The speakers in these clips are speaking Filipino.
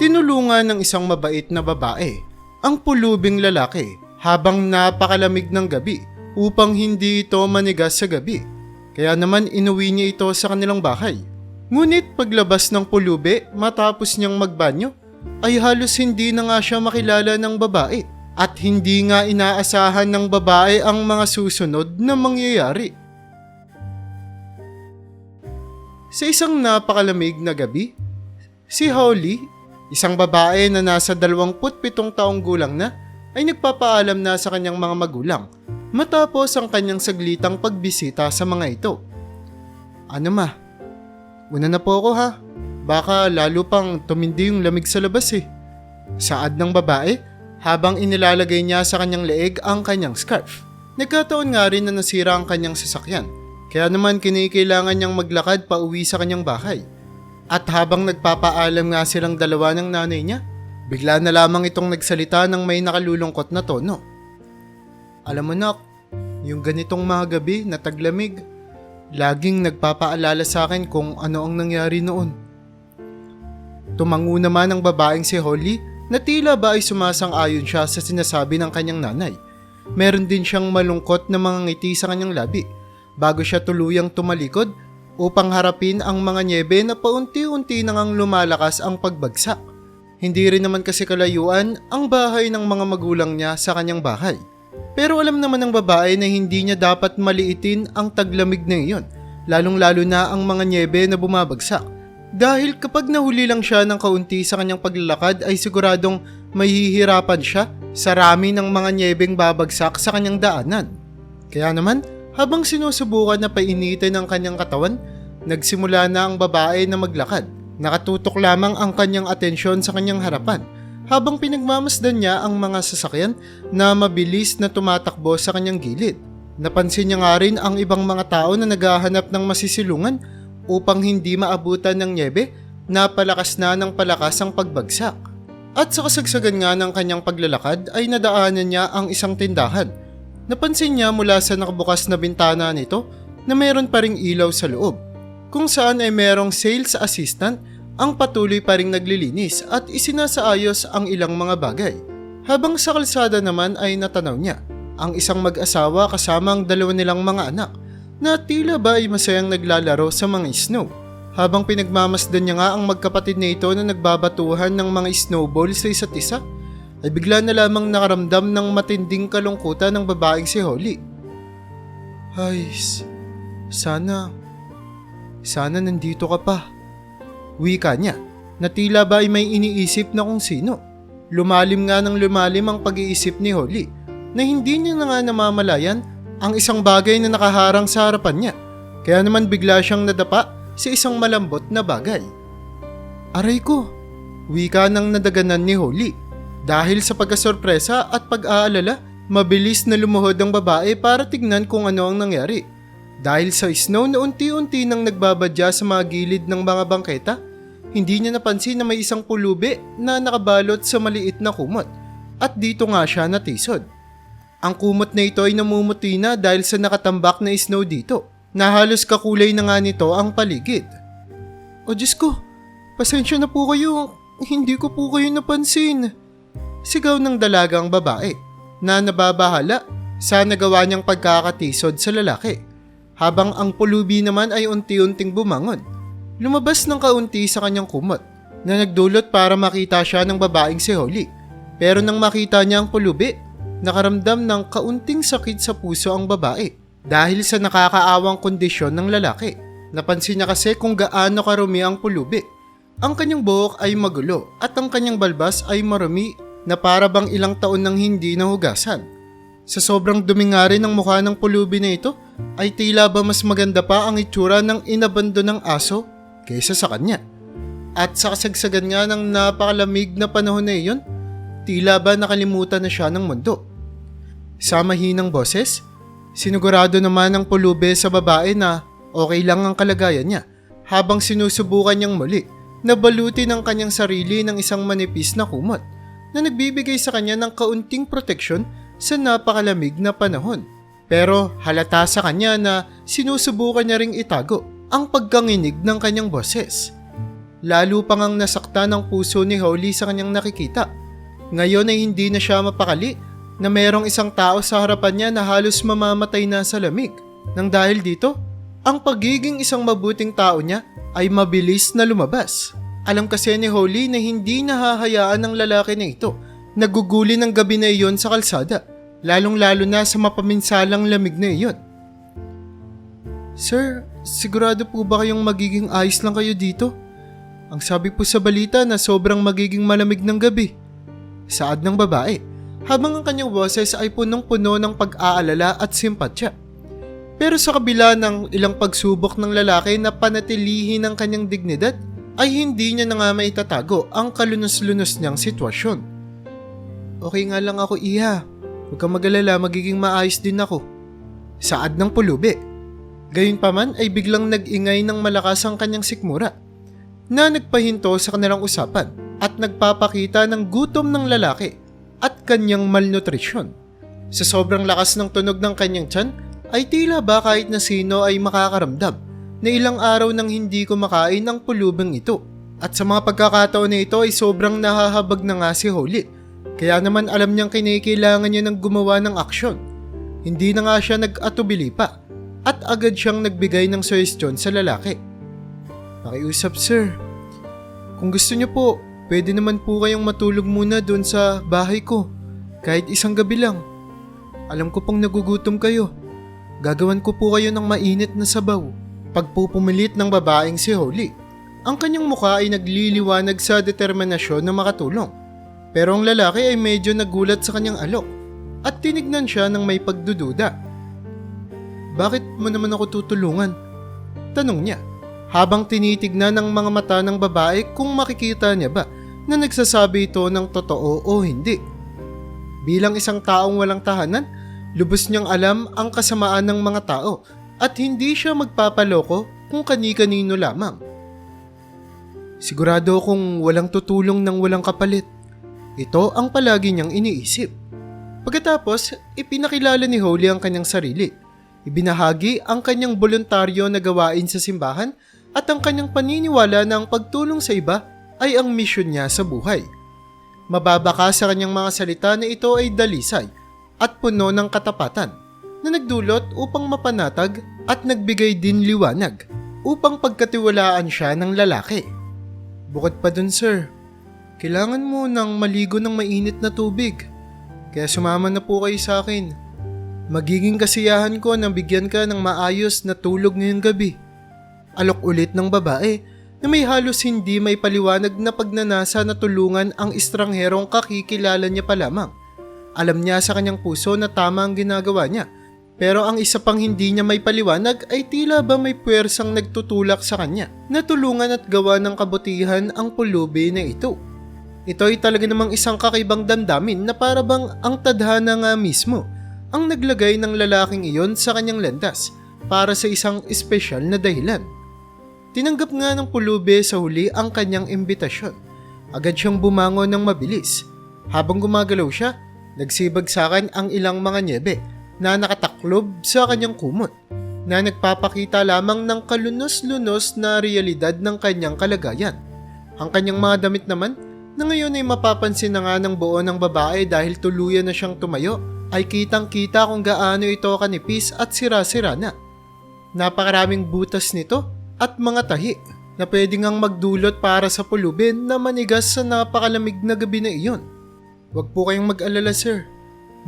tinulungan ng isang mabait na babae ang pulubing lalaki habang napakalamig ng gabi upang hindi ito manigas sa gabi. Kaya naman inuwi niya ito sa kanilang bahay. Ngunit paglabas ng pulubi matapos niyang magbanyo, ay halos hindi na nga siya makilala ng babae at hindi nga inaasahan ng babae ang mga susunod na mangyayari. Sa isang napakalamig na gabi, si Holly, isang babae na nasa 27 taong gulang na, ay nagpapaalam na sa kanyang mga magulang matapos ang kanyang saglitang pagbisita sa mga ito. Ano ma? Una na po ako ha. Baka lalo pang tumindi yung lamig sa labas eh. Saad ng babae habang inilalagay niya sa kanyang leeg ang kanyang scarf. Nagkataon nga rin na nasira ang kanyang sasakyan. Kaya naman kinikailangan niyang maglakad pa uwi sa kanyang bahay. At habang nagpapaalam nga silang dalawa ng nanay niya, bigla na lamang itong nagsalita ng may nakalulungkot na tono. Alam mo nak, yung ganitong mga gabi na taglamig, laging nagpapaalala sa akin kung ano ang nangyari noon. Tumango naman ang babaeng si Holly na tila ba ay sumasang-ayon siya sa sinasabi ng kanyang nanay. Meron din siyang malungkot na mga ngiti sa kanyang labi bago siya tuluyang tumalikod upang harapin ang mga nyebe na paunti-unti nang lumalakas ang pagbagsak. Hindi rin naman kasi kalayuan ang bahay ng mga magulang niya sa kanyang bahay. Pero alam naman ng babae na hindi niya dapat maliitin ang taglamig na iyon, lalong-lalo na ang mga nyebe na bumabagsak. Dahil kapag nahuli lang siya ng kaunti sa kanyang paglalakad ay siguradong mahihirapan siya sa rami ng mga nyebeng babagsak sa kanyang daanan. Kaya naman, habang sinusubukan na painitin ang kanyang katawan, nagsimula na ang babae na maglakad. Nakatutok lamang ang kanyang atensyon sa kanyang harapan habang pinagmamasdan niya ang mga sasakyan na mabilis na tumatakbo sa kanyang gilid. Napansin niya nga rin ang ibang mga tao na naghahanap ng masisilungan upang hindi maabutan ng nyebe na palakas na ng palakas ang pagbagsak. At sa kasagsagan nga ng kanyang paglalakad ay nadaanan niya ang isang tindahan. Napansin niya mula sa nakabukas na bintana nito na mayroon pa ring ilaw sa loob, kung saan ay mayroong sales assistant ang patuloy pa ring naglilinis at isinasaayos ang ilang mga bagay. Habang sa kalsada naman ay natanaw niya ang isang mag-asawa kasama ang dalawa nilang mga anak na tila ba ay masayang naglalaro sa mga snow. Habang pinagmamasdan niya nga ang magkapatid na ito na nagbabatuhan ng mga snowball sa isa't isa, ay bigla na lamang nakaramdam ng matinding kalungkutan ng babaeng si Holly. Ay, sana, sana nandito ka pa. Wika niya, na tila ba ay may iniisip na kung sino. Lumalim nga ng lumalim ang pag-iisip ni Holly na hindi niya na nga namamalayan ang isang bagay na nakaharang sa harapan niya. Kaya naman bigla siyang nadapa sa isang malambot na bagay. Aray ko, wika ng nadaganan ni Holly. Dahil sa pagkasorpresa at pag-aalala, mabilis na lumuhod ang babae para tignan kung ano ang nangyari. Dahil sa snow na unti-unti nang nagbabadya sa mga gilid ng mga bangketa, hindi niya napansin na may isang pulubi na nakabalot sa maliit na kumot at dito nga siya natisod. Ang kumot na ito ay namumuti na dahil sa nakatambak na snow dito na halos kakulay na nga nito ang paligid. O Diyos ko, pasensya na po kayo, hindi ko po kayo napansin. Sigaw ng dalagang babae na nababahala sa nagawa niyang pagkakatisod sa lalaki. Habang ang pulubi naman ay unti-unting bumangon. Lumabas ng kaunti sa kanyang kumot na nagdulot para makita siya ng babaeng si Holly. Pero nang makita niya ang pulubi, nakaramdam ng kaunting sakit sa puso ang babae dahil sa nakakaawang kondisyon ng lalaki. Napansin niya kasi kung gaano karumi ang pulubi. Ang kanyang buhok ay magulo at ang kanyang balbas ay marumi na para bang ilang taon nang hindi nahugasan. Sa sobrang dumi nga ng mukha ng pulubi na ito, ay tila ba mas maganda pa ang itsura ng inabando ng aso kaysa sa kanya. At sa kasagsagan nga ng napakalamig na panahon na iyon, tila ba nakalimutan na siya ng mundo. Sa mahinang boses, sinigurado naman ng pulubi sa babae na okay lang ang kalagayan niya habang sinusubukan niyang muli na balutin ang kanyang sarili ng isang manipis na kumot na nagbibigay sa kanya ng kaunting proteksyon sa napakalamig na panahon. Pero halata sa kanya na sinusubukan niya ring itago ang pagkanginig ng kanyang boses. lalo pang ang nasakta ng puso ni Holly sa kanyang nakikita. Ngayon ay hindi na siya mapakali na merong isang tao sa harapan niya na halos mamamatay na sa lamig. Nang dahil dito, ang pagiging isang mabuting tao niya ay mabilis na lumabas. Alam kasi ni Holly na hindi nahahayaan ng lalaki na ito naguguli ng gabi na iyon sa kalsada, lalong-lalo na sa mapaminsalang lamig na iyon. Sir, sigurado po ba kayong magiging ayos lang kayo dito? Ang sabi po sa balita na sobrang magiging malamig ng gabi. Saad ng babae, habang ang kanyang boses ay punong-puno ng pag-aalala at simpatya. Pero sa kabila ng ilang pagsubok ng lalaki na panatilihin ang kanyang dignidad, ay hindi niya na nga maitatago ang kalunos-lunos niyang sitwasyon. Okay nga lang ako, Iha. Huwag kang magalala, magiging maayos din ako. Saad ng pulubi. Gayunpaman ay biglang nag-ingay ng malakas ang kanyang sikmura na nagpahinto sa kanilang usapan at nagpapakita ng gutom ng lalaki at kanyang malnutrisyon. Sa sobrang lakas ng tunog ng kanyang tiyan, ay tila ba kahit na sino ay makakaramdam na ilang araw nang hindi kumakain ang pulubing ito. At sa mga pagkakataon na ito ay sobrang nahahabag na nga si Holly. Kaya naman alam niyang kinikailangan niya ng gumawa ng aksyon. Hindi na nga siya nag-atubili pa at agad siyang nagbigay ng suggestion sa lalaki. Pakiusap sir. Kung gusto niyo po, pwede naman po kayong matulog muna doon sa bahay ko. Kahit isang gabi lang. Alam ko pong nagugutom kayo. Gagawan ko po kayo ng mainit na sabaw. Pagpupumilit ng babaeng si Holly. Ang kanyang mukha ay nagliliwanag sa determinasyon na makatulong. Pero ang lalaki ay medyo nagulat sa kanyang alok at tinignan siya ng may pagdududa. Bakit mo naman ako tutulungan? Tanong niya habang tinitignan ng mga mata ng babae kung makikita niya ba na nagsasabi ito ng totoo o hindi. Bilang isang taong walang tahanan, lubos niyang alam ang kasamaan ng mga tao at hindi siya magpapaloko kung kani-kanino lamang. Sigurado kung walang tutulong ng walang kapalit. Ito ang palagi niyang iniisip. Pagkatapos, ipinakilala ni Holly ang kanyang sarili. Ibinahagi ang kanyang voluntaryo na gawain sa simbahan at ang kanyang paniniwala na ang pagtulong sa iba ay ang misyon niya sa buhay. Mababaka sa kanyang mga salita na ito ay dalisay at puno ng katapatan na nagdulot upang mapanatag at nagbigay din liwanag upang pagkatiwalaan siya ng lalaki. Bukod pa dun sir, kailangan mo ng maligo ng mainit na tubig. Kaya sumama na po kayo sa akin. Magiging kasiyahan ko na bigyan ka ng maayos na tulog ngayong gabi. Alok ulit ng babae na may halos hindi may paliwanag na pagnanasa na tulungan ang estrangherong kakikilala niya pa lamang. Alam niya sa kanyang puso na tama ang ginagawa niya. Pero ang isa pang hindi niya may paliwanag ay tila ba may puwersang nagtutulak sa kanya na tulungan at gawa ng kabutihan ang pulubi na ito. Ito ay talaga namang isang kakaibang damdamin na para bang ang tadhana nga mismo ang naglagay ng lalaking iyon sa kanyang landas para sa isang espesyal na dahilan. Tinanggap nga ng pulubi sa huli ang kanyang imbitasyon. Agad siyang bumangon ng mabilis. Habang gumagalaw siya, nagsibagsakan ang ilang mga nyebe na nakataklob sa kanyang kumot na nagpapakita lamang ng kalunos-lunos na realidad ng kanyang kalagayan. Ang kanyang mga damit naman na ngayon ay mapapansin na nga ng buo ng babae dahil tuluyan na siyang tumayo ay kitang-kita kung gaano ito kanipis at sira-sira na. Napakaraming butas nito at mga tahi na pwede ngang magdulot para sa pulubin na manigas sa napakalamig na gabi na iyon. Huwag po kayong mag-alala sir.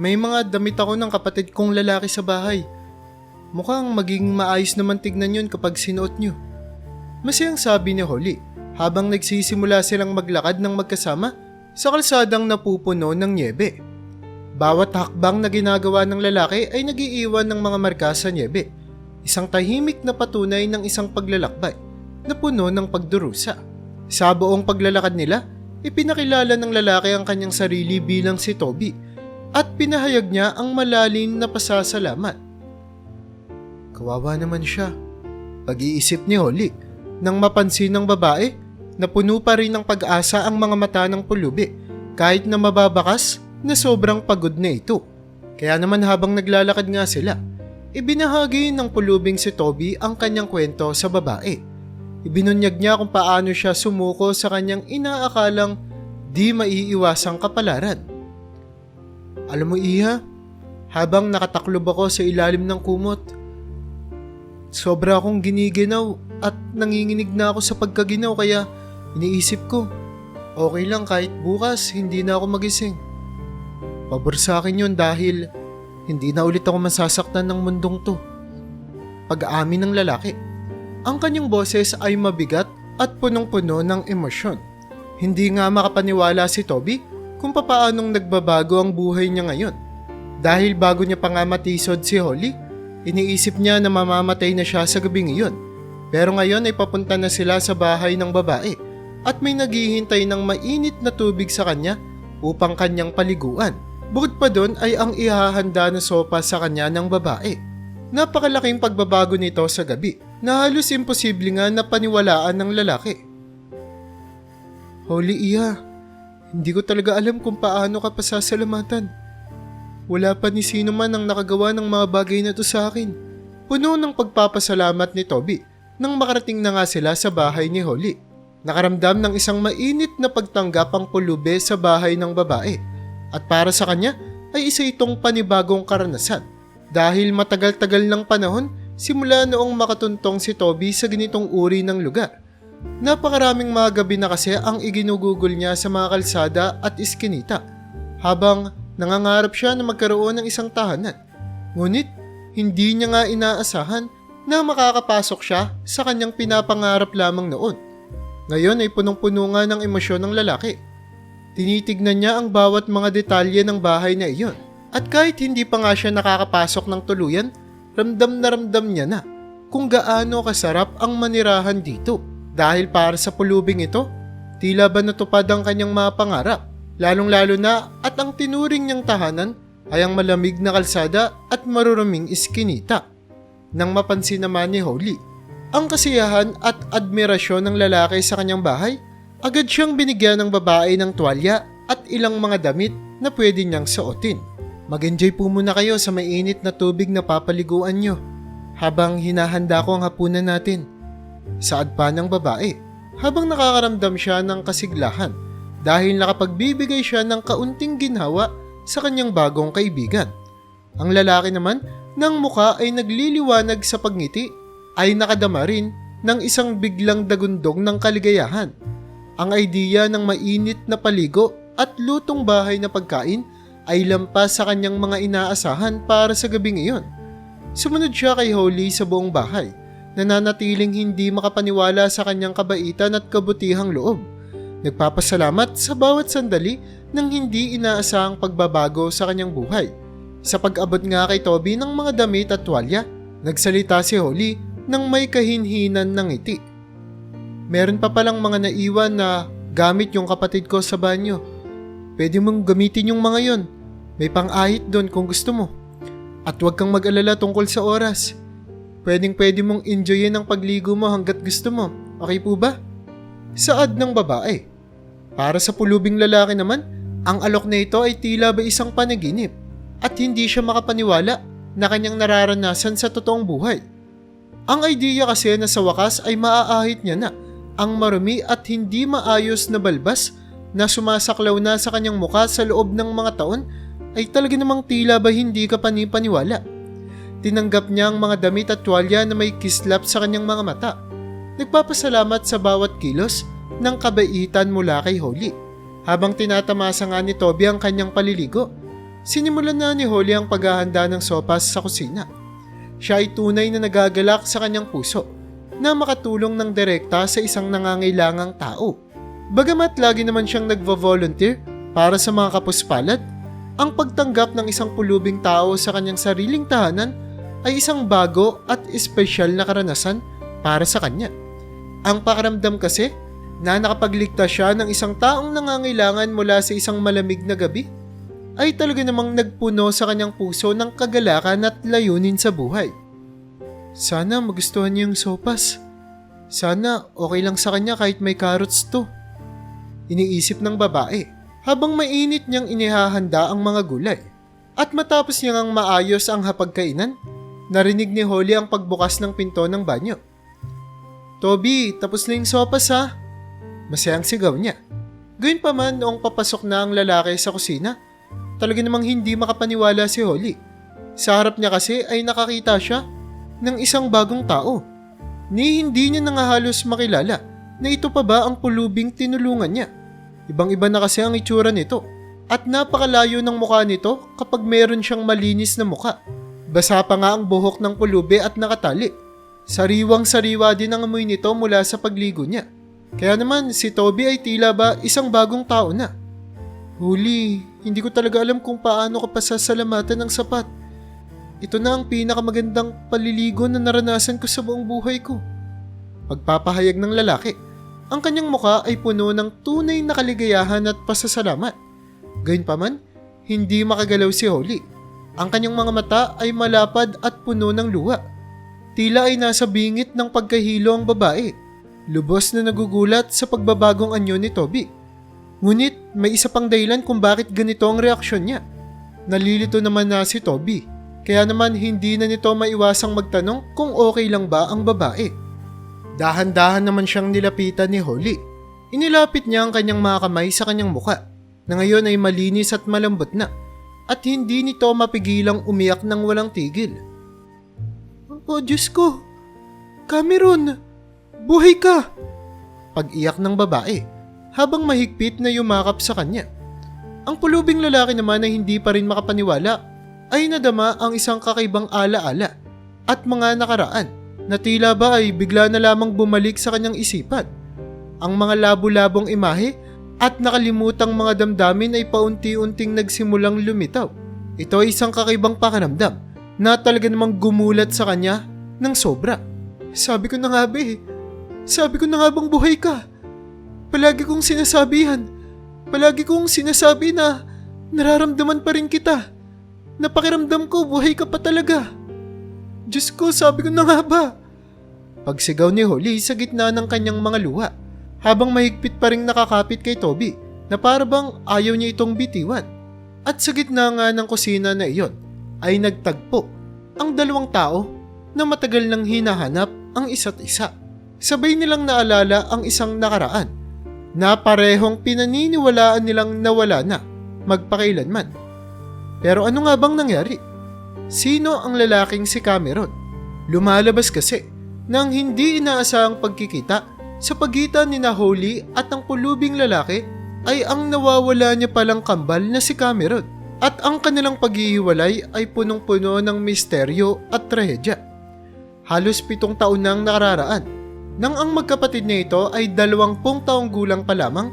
May mga damit ako ng kapatid kong lalaki sa bahay. Mukhang magiging maayos naman tignan yun kapag sinuot nyo. Masayang sabi ni Holly habang nagsisimula silang maglakad ng magkasama sa kalsadang napupuno ng niebe. Bawat hakbang na ginagawa ng lalaki ay nagiiwan ng mga marka sa niebe isang tahimik na patunay ng isang paglalakbay na puno ng pagdurusa. Sa buong paglalakad nila, ipinakilala ng lalaki ang kanyang sarili bilang si Toby at pinahayag niya ang malalim na pasasalamat. Kawawa naman siya. Pag-iisip ni Holly nang mapansin ng babae na puno pa rin ng pag-asa ang mga mata ng pulubi kahit na mababakas na sobrang pagod na ito. Kaya naman habang naglalakad nga sila, Ibinahagi ng pulubing si Toby ang kanyang kwento sa babae. Ibinunyag niya kung paano siya sumuko sa kanyang inaakalang di maiiwasang kapalaran. Alam mo Iha, habang nakataklob ako sa ilalim ng kumot, sobra akong giniginaw at nanginginig na ako sa pagkaginaw kaya iniisip ko, okay lang kahit bukas hindi na ako magising. Pabor sa akin yun dahil hindi na ulit ako masasaktan ng mundong to. Pag-aamin ng lalaki. Ang kanyang boses ay mabigat at punong-puno ng emosyon. Hindi nga makapaniwala si Toby kung papaanong nagbabago ang buhay niya ngayon. Dahil bago niya pa nga matisod si Holly, iniisip niya na mamamatay na siya sa gabing iyon. Pero ngayon ay papunta na sila sa bahay ng babae at may naghihintay ng mainit na tubig sa kanya upang kanyang paliguan. Bukod pa doon ay ang ihahanda na sopa sa kanya ng babae. Napakalaking pagbabago nito sa gabi na halos imposible nga na paniwalaan ng lalaki. Holy Iya, hindi ko talaga alam kung paano ka pasasalamatan. Wala pa ni sino man ang nakagawa ng mga bagay na to sa akin. Puno ng pagpapasalamat ni Toby nang makarating na nga sila sa bahay ni Holly. Nakaramdam ng isang mainit na pagtanggap ang pulube sa bahay ng babae at para sa kanya ay isa itong panibagong karanasan dahil matagal-tagal ng panahon simula noong makatuntong si Toby sa ganitong uri ng lugar. Napakaraming mga gabi na kasi ang iginugugol niya sa mga kalsada at iskinita habang nangangarap siya na magkaroon ng isang tahanan. Ngunit hindi niya nga inaasahan na makakapasok siya sa kanyang pinapangarap lamang noon. Ngayon ay punong-puno nga ng emosyon ng lalaki. Tinitignan niya ang bawat mga detalye ng bahay na iyon. At kahit hindi pa nga siya nakakapasok ng tuluyan, ramdam na ramdam niya na kung gaano kasarap ang manirahan dito. Dahil para sa pulubing ito, tila ba natupad ang kanyang mga pangarap. Lalong-lalo na at ang tinuring niyang tahanan ay ang malamig na kalsada at maruruming iskinita. Nang mapansin naman ni Holly, ang kasiyahan at admirasyon ng lalaki sa kanyang bahay, agad siyang binigyan ng babae ng tuwalya at ilang mga damit na pwede niyang suotin. Mag-enjoy po muna kayo sa mainit na tubig na papaliguan nyo habang hinahanda ko ang hapunan natin. Saad pa ng babae habang nakakaramdam siya ng kasiglahan dahil nakapagbibigay siya ng kaunting ginhawa sa kanyang bagong kaibigan. Ang lalaki naman ng muka ay nagliliwanag sa pagngiti ay nakadama rin ng isang biglang dagundong ng kaligayahan. Ang idea ng mainit na paligo at lutong bahay na pagkain ay lampas sa kanyang mga inaasahan para sa gabing iyon. Sumunod siya kay Holly sa buong bahay, nananatiling hindi makapaniwala sa kanyang kabaitan at kabutihang loob. Nagpapasalamat sa bawat sandali ng hindi inaasahang pagbabago sa kanyang buhay. Sa pag-abot nga kay Toby ng mga damit at tuwalya, nagsalita si Holly nang may kahinhinan ng ngiti. Meron pa palang mga naiwan na gamit yung kapatid ko sa banyo. Pwede mong gamitin yung mga yon. May pang-ahit doon kung gusto mo. At huwag kang mag-alala tungkol sa oras. Pwedeng pwede mong enjoyin ang pagligo mo hanggat gusto mo. Okay po ba? Saad ng babae. Para sa pulubing lalaki naman, ang alok na ito ay tila ba isang panaginip at hindi siya makapaniwala na kanyang nararanasan sa totoong buhay. Ang idea kasi na sa wakas ay maaahit niya na ang marumi at hindi maayos na balbas na sumasaklaw na sa kanyang muka sa loob ng mga taon ay talaga namang tila ba hindi ka panipaniwala. Tinanggap niya ang mga damit at tuwalya na may kislap sa kanyang mga mata. Nagpapasalamat sa bawat kilos ng kabaitan mula kay Holly. Habang tinatamasa nga ni Toby ang kanyang paliligo, sinimulan na ni Holly ang paghahanda ng sopas sa kusina. Siya ay tunay na nagagalak sa kanyang puso na makatulong ng direkta sa isang nangangailangang tao. Bagamat lagi naman siyang nagvo-volunteer para sa mga kapuspalad, ang pagtanggap ng isang pulubing tao sa kanyang sariling tahanan ay isang bago at espesyal na karanasan para sa kanya. Ang pakaramdam kasi na nakapagligtas siya ng isang taong nangangailangan mula sa isang malamig na gabi ay talaga namang nagpuno sa kanyang puso ng kagalakan at layunin sa buhay. Sana magustuhan niya yung sopas. Sana okay lang sa kanya kahit may carrots to. Iniisip ng babae habang mainit niyang inihahanda ang mga gulay. At matapos niyang maayos ang hapagkainan, narinig ni Holly ang pagbukas ng pinto ng banyo. Toby, tapos na yung sopas ha. Masayang sigaw niya. Gayun pa man noong papasok na ang lalaki sa kusina, talaga namang hindi makapaniwala si Holly. Sa harap niya kasi ay nakakita siya ng isang bagong tao. Ni hindi niya na nga halos makilala na ito pa ba ang pulubing tinulungan niya. Ibang-iba na kasi ang itsura nito at napakalayo ng mukha nito kapag meron siyang malinis na mukha. Basa pa nga ang buhok ng pulubi at nakatali. Sariwang sariwa din ang amoy nito mula sa pagligo niya. Kaya naman si Toby ay tila ba isang bagong tao na. Huli, hindi ko talaga alam kung paano ko pasasalamatan ng sapat. Ito na ang pinakamagandang paliligo na naranasan ko sa buong buhay ko. Pagpapahayag ng lalaki, ang kanyang muka ay puno ng tunay na kaligayahan at pasasalamat. Gayunpaman, hindi makagalaw si Holly. Ang kanyang mga mata ay malapad at puno ng luha. Tila ay nasa bingit ng pagkahilo ang babae. Lubos na nagugulat sa pagbabagong anyo ni Toby. Ngunit may isa pang dahilan kung bakit ganito ang reaksyon niya. Nalilito naman na si Toby. Kaya naman hindi na nito maiwasang magtanong kung okay lang ba ang babae. Dahan-dahan naman siyang nilapitan ni Holly. Inilapit niya ang kanyang mga kamay sa kanyang muka na ngayon ay malinis at malambot na at hindi nito mapigilang umiyak ng walang tigil. Oh Diyos ko! Cameron! Buhay ka! Pag-iyak ng babae habang mahigpit na yumakap sa kanya. Ang pulubing lalaki naman na hindi pa rin makapaniwala ay nadama ang isang kakaibang ala-ala at mga nakaraan na tila ba ay bigla na lamang bumalik sa kanyang isipan. Ang mga labo-labong imahe at nakalimutang mga damdamin ay paunti-unting nagsimulang lumitaw. Ito ay isang kakaibang pakiramdam na talaga namang gumulat sa kanya ng sobra. Sabi ko na nga ba eh, sabi ko na nga bang buhay ka? Palagi kong sinasabihan, palagi kong sinasabi na nararamdaman pa rin kita. Napakiramdam ko buhay ka pa talaga. Diyos ko, sabi ko na nga ba? Pagsigaw ni Holly sa gitna ng kanyang mga luha habang mahigpit pa rin nakakapit kay Toby na para bang ayaw niya itong bitiwan. At sa gitna nga ng kusina na iyon ay nagtagpo ang dalawang tao na matagal nang hinahanap ang isa't isa. Sabay nilang naalala ang isang nakaraan na parehong pinaniniwalaan nilang nawala na magpakailanman. Pero ano nga bang nangyari? Sino ang lalaking si Cameron? Lumalabas kasi ng hindi inaasahang pagkikita sa pagitan ni na Holly at ang pulubing lalaki ay ang nawawala niya palang kambal na si Cameron at ang kanilang paghihiwalay ay punong-puno ng misteryo at trahedya. Halos pitong taon nang nakararaan nang ang magkapatid na ito ay dalawampung taong gulang pa lamang,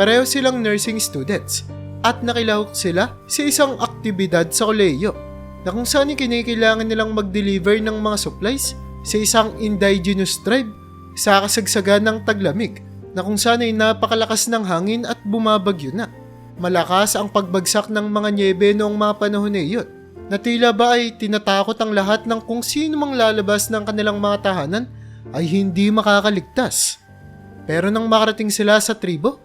pareho silang nursing students at nakilahok sila sa isang aktibidad sa koleyo na kung saan kinikailangan nilang mag-deliver ng mga supplies sa isang indigenous tribe sa kasagsagan ng taglamig na kung saan ay napakalakas ng hangin at bumabagyo na. Malakas ang pagbagsak ng mga nyebe noong mga panahon na iyon na tila ba ay tinatakot ang lahat ng kung sino mang lalabas ng kanilang mga tahanan ay hindi makakaligtas. Pero nang makarating sila sa tribo,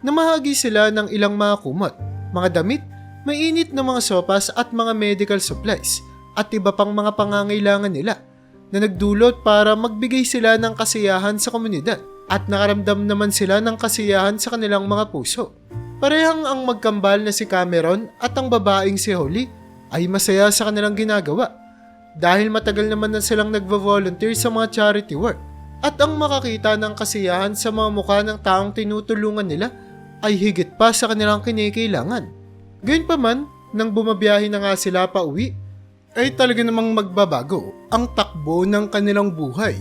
namahagi sila ng ilang mga kumot, mga damit, mainit na mga sopas at mga medical supplies at iba pang mga pangangailangan nila na nagdulot para magbigay sila ng kasiyahan sa komunidad at nakaramdam naman sila ng kasiyahan sa kanilang mga puso. Parehang ang magkambal na si Cameron at ang babaeng si Holly ay masaya sa kanilang ginagawa dahil matagal naman na silang nagvo-volunteer sa mga charity work at ang makakita ng kasiyahan sa mga mukha ng taong tinutulungan nila ay higit pa sa kanilang kinikailangan. Gayunpaman, nang bumabiyahe na nga sila pa uwi, ay talaga namang magbabago ang takbo ng kanilang buhay.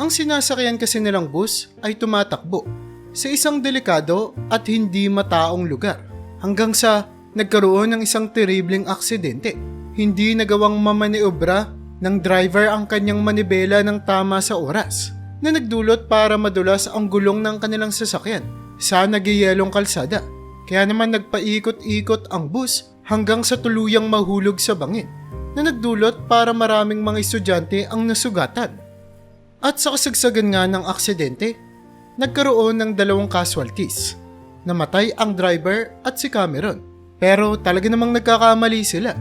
Ang sinasakyan kasi nilang bus ay tumatakbo sa isang delikado at hindi mataong lugar hanggang sa nagkaroon ng isang terribleng aksidente. Hindi nagawang mamaniobra ng driver ang kanyang manibela ng tama sa oras na nagdulot para madulas ang gulong ng kanilang sasakyan sa nagyayelong kalsada. Kaya naman nagpaikot-ikot ang bus hanggang sa tuluyang mahulog sa bangin na nagdulot para maraming mga estudyante ang nasugatan. At sa kasagsagan nga ng aksidente, nagkaroon ng dalawang casualties. Namatay ang driver at si Cameron. Pero talaga namang nagkakamali sila.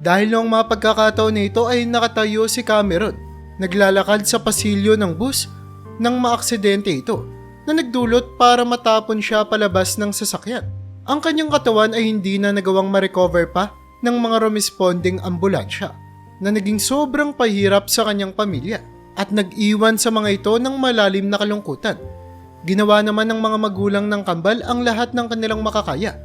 Dahil noong mga pagkakataon na ito ay nakatayo si Cameron. Naglalakad sa pasilyo ng bus nang maaksidente ito na nagdulot para matapon siya palabas ng sasakyan. Ang kanyang katawan ay hindi na nagawang ma-recover pa ng mga rumesponding ambulansya na naging sobrang pahirap sa kanyang pamilya at nag-iwan sa mga ito ng malalim na kalungkutan. Ginawa naman ng mga magulang ng kambal ang lahat ng kanilang makakaya.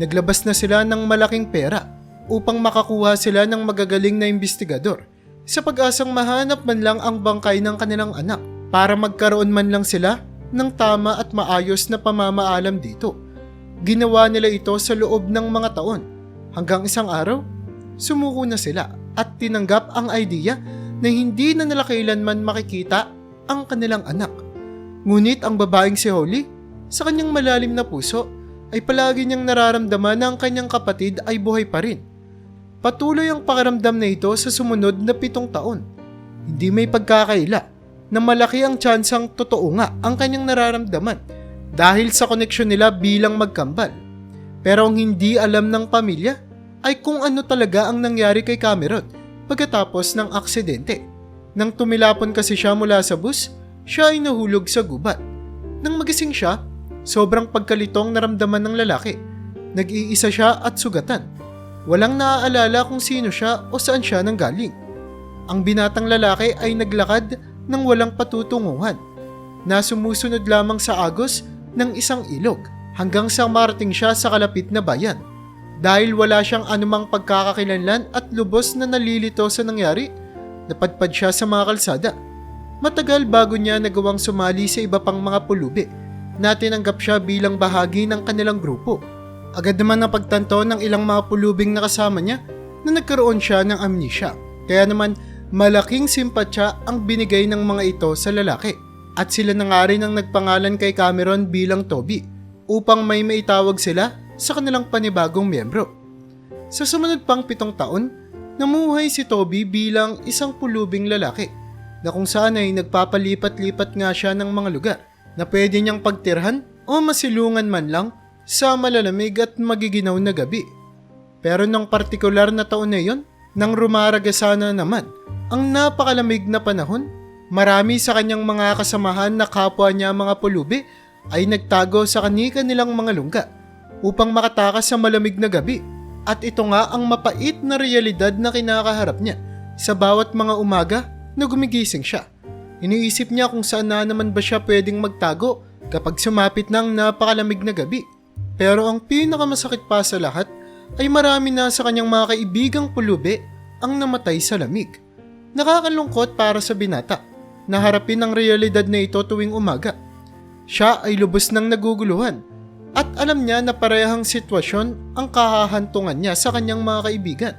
Naglabas na sila ng malaking pera upang makakuha sila ng magagaling na investigador sa pag-asang mahanap man lang ang bangkay ng kanilang anak para magkaroon man lang sila ng tama at maayos na pamamaalam dito. Ginawa nila ito sa loob ng mga taon. Hanggang isang araw, sumuko na sila at tinanggap ang idea na hindi na nila kailanman makikita ang kanilang anak. Ngunit ang babaeng si Holly, sa kanyang malalim na puso, ay palagi niyang nararamdaman na ang kanyang kapatid ay buhay pa rin. Patuloy ang pakaramdam na ito sa sumunod na pitong taon. Hindi may pagkakaila na malaki ang tsansang totoo nga ang kanyang nararamdaman dahil sa koneksyon nila bilang magkambal. Pero ang hindi alam ng pamilya ay kung ano talaga ang nangyari kay Cameron pagkatapos ng aksidente. Nang tumilapon kasi siya mula sa bus, siya ay nahulog sa gubat. Nang magising siya, sobrang pagkalitong naramdaman ng lalaki. Nag-iisa siya at sugatan. Walang naaalala kung sino siya o saan siya nanggaling. Ang binatang lalaki ay naglakad ng walang patutunguhan na sumusunod lamang sa agos ng isang ilog hanggang sa marating siya sa kalapit na bayan. Dahil wala siyang anumang pagkakakilanlan at lubos na nalilito sa nangyari, napadpad siya sa mga kalsada. Matagal bago niya nagawang sumali sa iba pang mga pulubi na tinanggap siya bilang bahagi ng kanilang grupo. Agad naman napagtanto ng ilang mga pulubing nakasama niya na nagkaroon siya ng amnesia. Kaya naman malaking simpatya ang binigay ng mga ito sa lalaki. At sila na nga rin ang nagpangalan kay Cameron bilang Toby upang may maitawag sila sa kanilang panibagong miyembro. Sa sumunod pang pitong taon, namuhay si Toby bilang isang pulubing lalaki na kung saan ay nagpapalipat-lipat nga siya ng mga lugar na pwede niyang pagtirhan o masilungan man lang sa malalamig at magiginaw na gabi. Pero nung partikular na taon na yon, nang rumaragasana naman ang napakalamig na panahon, marami sa kanyang mga kasamahan na kapwa niya mga pulubi ay nagtago sa kanika nilang mga lungga upang makatakas sa malamig na gabi. At ito nga ang mapait na realidad na kinakaharap niya sa bawat mga umaga na gumigising siya. Iniisip niya kung saan na naman ba siya pwedeng magtago kapag sumapit ng napakalamig na gabi. Pero ang pinakamasakit pa sa lahat ay marami na sa kanyang mga kaibigang pulubi ang namatay sa lamig. Nakakalungkot para sa binata na harapin ang realidad na ito tuwing umaga. Siya ay lubos ng naguguluhan at alam niya na parehang sitwasyon ang kahahantungan niya sa kanyang mga kaibigan.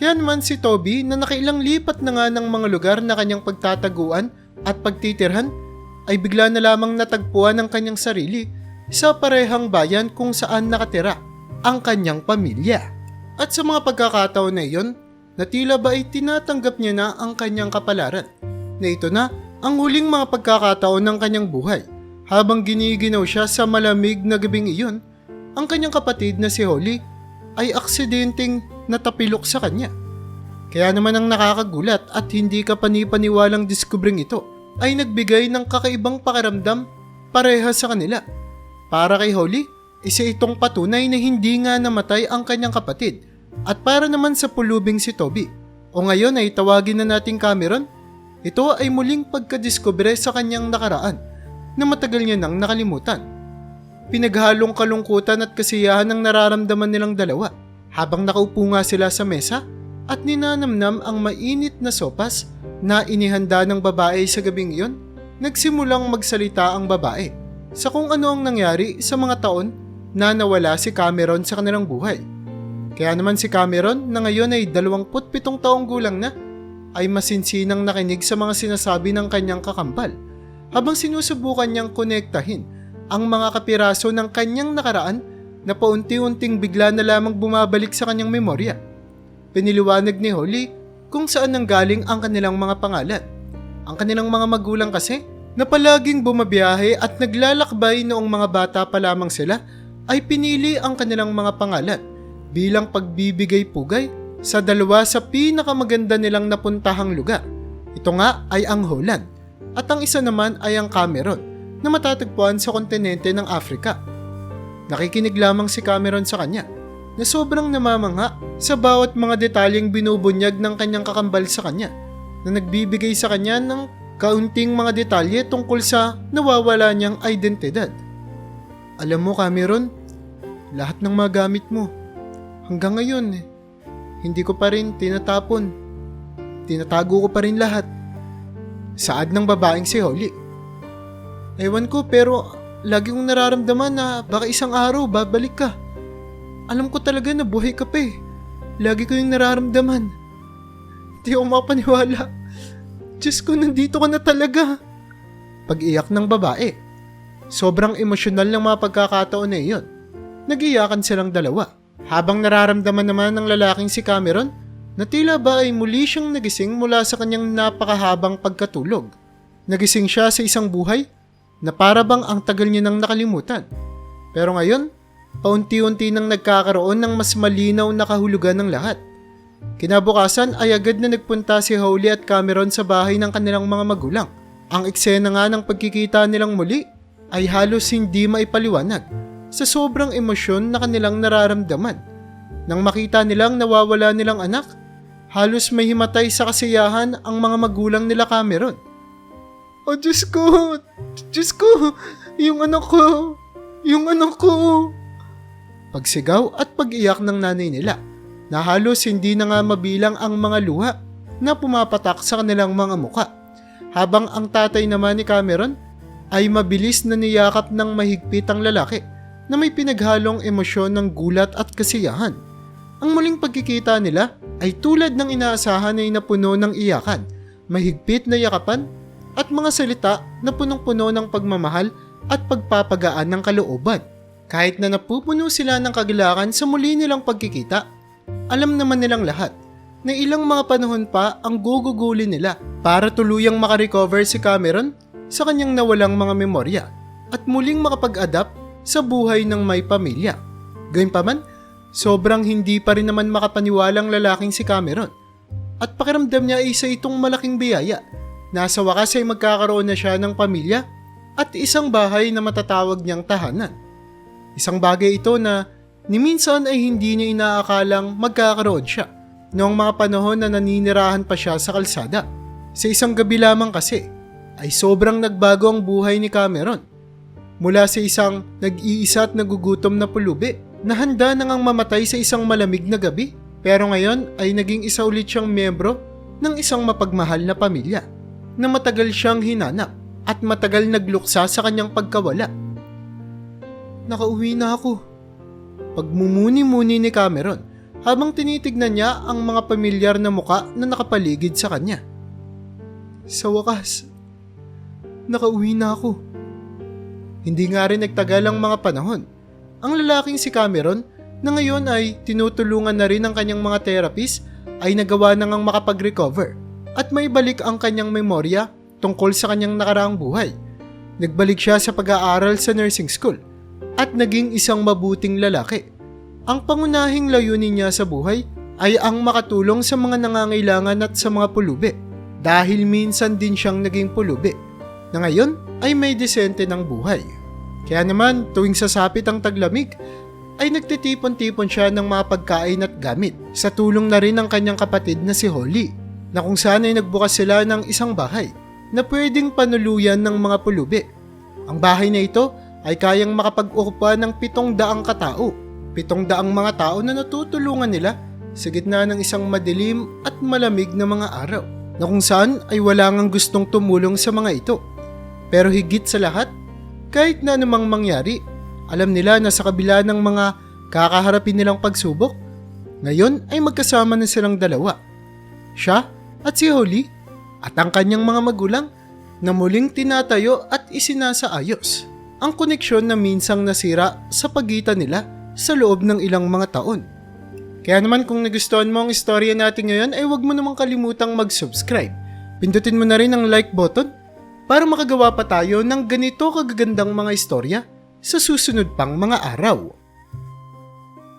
Kaya naman si Toby na nakailang lipat na nga ng mga lugar na kanyang pagtataguan at pagtitirhan ay bigla na lamang natagpuan ng kanyang sarili sa parehang bayan kung saan nakatira ang kanyang pamilya. At sa mga pagkakataon na iyon, na tila ba ay tinatanggap niya na ang kanyang kapalaran, na ito na ang huling mga pagkakataon ng kanyang buhay. Habang giniginaw siya sa malamig na gabing iyon, ang kanyang kapatid na si Holly ay aksidenteng natapilok sa kanya. Kaya naman ang nakakagulat at hindi ka panipaniwalang diskubring ito ay nagbigay ng kakaibang pakiramdam pareha sa kanila. Para kay Holly, isa itong patunay na hindi nga namatay ang kanyang kapatid at para naman sa pulubing si Toby. O ngayon ay tawagin na nating Cameron, ito ay muling pagkadiskubre sa kanyang nakaraan na matagal niya nang nakalimutan. Pinaghalong kalungkutan at kasiyahan ang nararamdaman nilang dalawa habang nakaupo nga sila sa mesa at ninanamnam ang mainit na sopas na inihanda ng babae sa gabing iyon. Nagsimulang magsalita ang babae sa kung ano ang nangyari sa mga taon na nawala si Cameron sa kanilang buhay. Kaya naman si Cameron na ngayon ay 27 taong gulang na ay masinsinang nakinig sa mga sinasabi ng kanyang kakambal habang sinusubukan niyang konektahin ang mga kapiraso ng kanyang nakaraan na paunti-unting bigla na lamang bumabalik sa kanyang memorya. Piniliwanag ni Holly kung saan nanggaling ang kanilang mga pangalan. Ang kanilang mga magulang kasi na palaging bumabiyahe at naglalakbay noong mga bata pa lamang sila ay pinili ang kanilang mga pangalan bilang pagbibigay pugay sa dalawa sa pinakamaganda nilang napuntahang lugar. Ito nga ay ang Holland at ang isa naman ay ang Cameron na matatagpuan sa kontinente ng Africa. Nakikinig lamang si Cameron sa kanya na sobrang namamangha sa bawat mga detalyeng binubunyag ng kanyang kakambal sa kanya na nagbibigay sa kanya ng kaunting mga detalye tungkol sa nawawala niyang identidad. Alam mo Cameron, lahat ng mga gamit mo, hanggang ngayon, eh, hindi ko pa rin tinatapon. Tinatago ko pa rin lahat. Saad ng babaeng si Holly. Ewan ko pero lagi kong nararamdaman na baka isang araw babalik ka. Alam ko talaga na buhay ka pa eh. Lagi ko yung nararamdaman. Hindi ako mapaniwala. Diyos ko, nandito ka na talaga. Pag-iyak ng babae. Sobrang emosyonal ng mga pagkakataon na iyon. Nag-iyakan silang dalawa. Habang nararamdaman naman ng lalaking si Cameron na tila ba ay muli siyang nagising mula sa kanyang napakahabang pagkatulog. Nagising siya sa isang buhay na para bang ang tagal niya nang nakalimutan. Pero ngayon, paunti-unti nang nagkakaroon ng mas malinaw na kahulugan ng lahat. Kinabukasan ay agad na nagpunta si Holly at Cameron sa bahay ng kanilang mga magulang. Ang eksena nga ng pagkikita nilang muli ay halos hindi maipaliwanag sa sobrang emosyon na kanilang nararamdaman. Nang makita nilang nawawala nilang anak, halos may himatay sa kasiyahan ang mga magulang nila Cameron. Oh Diyos ko! Diyos ko! Yung anak ko! Yung anak ko! Pagsigaw at pag-iyak ng nanay nila na halos hindi na nga mabilang ang mga luha na pumapatak sa kanilang mga muka. Habang ang tatay naman ni Cameron ay mabilis na niyakap ng mahigpit ang lalaki na may pinaghalong emosyon ng gulat at kasiyahan. Ang muling pagkikita nila ay tulad ng inaasahan ay napuno ng iyakan, mahigpit na yakapan at mga salita na punong-puno ng pagmamahal at pagpapagaan ng kalooban. Kahit na napupuno sila ng kagilakan sa muli nilang pagkikita, alam naman nilang lahat na ilang mga panahon pa ang gugugulin nila para tuluyang makarecover si Cameron sa kanyang nawalang mga memorya at muling makapag-adapt sa buhay ng may pamilya. Gayunpaman, sobrang hindi pa rin naman makapaniwalang lalaking si Cameron at pakiramdam niya ay isa itong malaking biyaya. Nasa wakas ay magkakaroon na siya ng pamilya at isang bahay na matatawag niyang tahanan. Isang bagay ito na ni minsan ay hindi niya inaakalang magkakaroon siya noong mga panahon na naninirahan pa siya sa kalsada. Sa isang gabi lamang kasi ay sobrang nagbago ang buhay ni Cameron. Mula sa isang nag-iisa at nagugutom na pulubi na handa na mamatay sa isang malamig na gabi pero ngayon ay naging isa ulit siyang miyembro ng isang mapagmahal na pamilya na matagal siyang hinanap at matagal nagluksa sa kanyang pagkawala. Nakauwi na ako. Pagmumuni-muni ni Cameron habang tinitignan niya ang mga pamilyar na muka na nakapaligid sa kanya. Sa wakas, nakauwi na ako. Hindi nga rin nagtagal ang mga panahon. Ang lalaking si Cameron na ngayon ay tinutulungan na rin ng kanyang mga therapist ay nagawa na ngang makapag-recover at may balik ang kanyang memorya tungkol sa kanyang nakaraang buhay. Nagbalik siya sa pag-aaral sa nursing school at naging isang mabuting lalaki. Ang pangunahing layunin niya sa buhay ay ang makatulong sa mga nangangailangan at sa mga pulubi dahil minsan din siyang naging pulubi na ngayon ay may desente ng buhay. Kaya naman tuwing sasapit ang taglamig ay nagtitipon-tipon siya ng mga pagkain at gamit sa tulong na rin ng kanyang kapatid na si Holly na kung saan ay nagbukas sila ng isang bahay na pwedeng panuluyan ng mga pulubi. Ang bahay na ito ay kayang makapag-ukupa ng pitong daang katao, pitong daang mga tao na natutulungan nila sa gitna ng isang madilim at malamig na mga araw na kung saan ay wala ngang gustong tumulong sa mga ito. Pero higit sa lahat, kahit na anumang mangyari, alam nila na sa kabila ng mga kakaharapin nilang pagsubok, ngayon ay magkasama na silang dalawa. Siya at si Holly at ang kanyang mga magulang na muling tinatayo at isinasaayos ang koneksyon na minsang nasira sa pagitan nila sa loob ng ilang mga taon. Kaya naman kung nagustuhan mo ang istorya natin ngayon ay huwag mo namang kalimutang mag-subscribe. Pindutin mo na rin ang like button para makagawa pa tayo ng ganito kagagandang mga istorya sa susunod pang mga araw.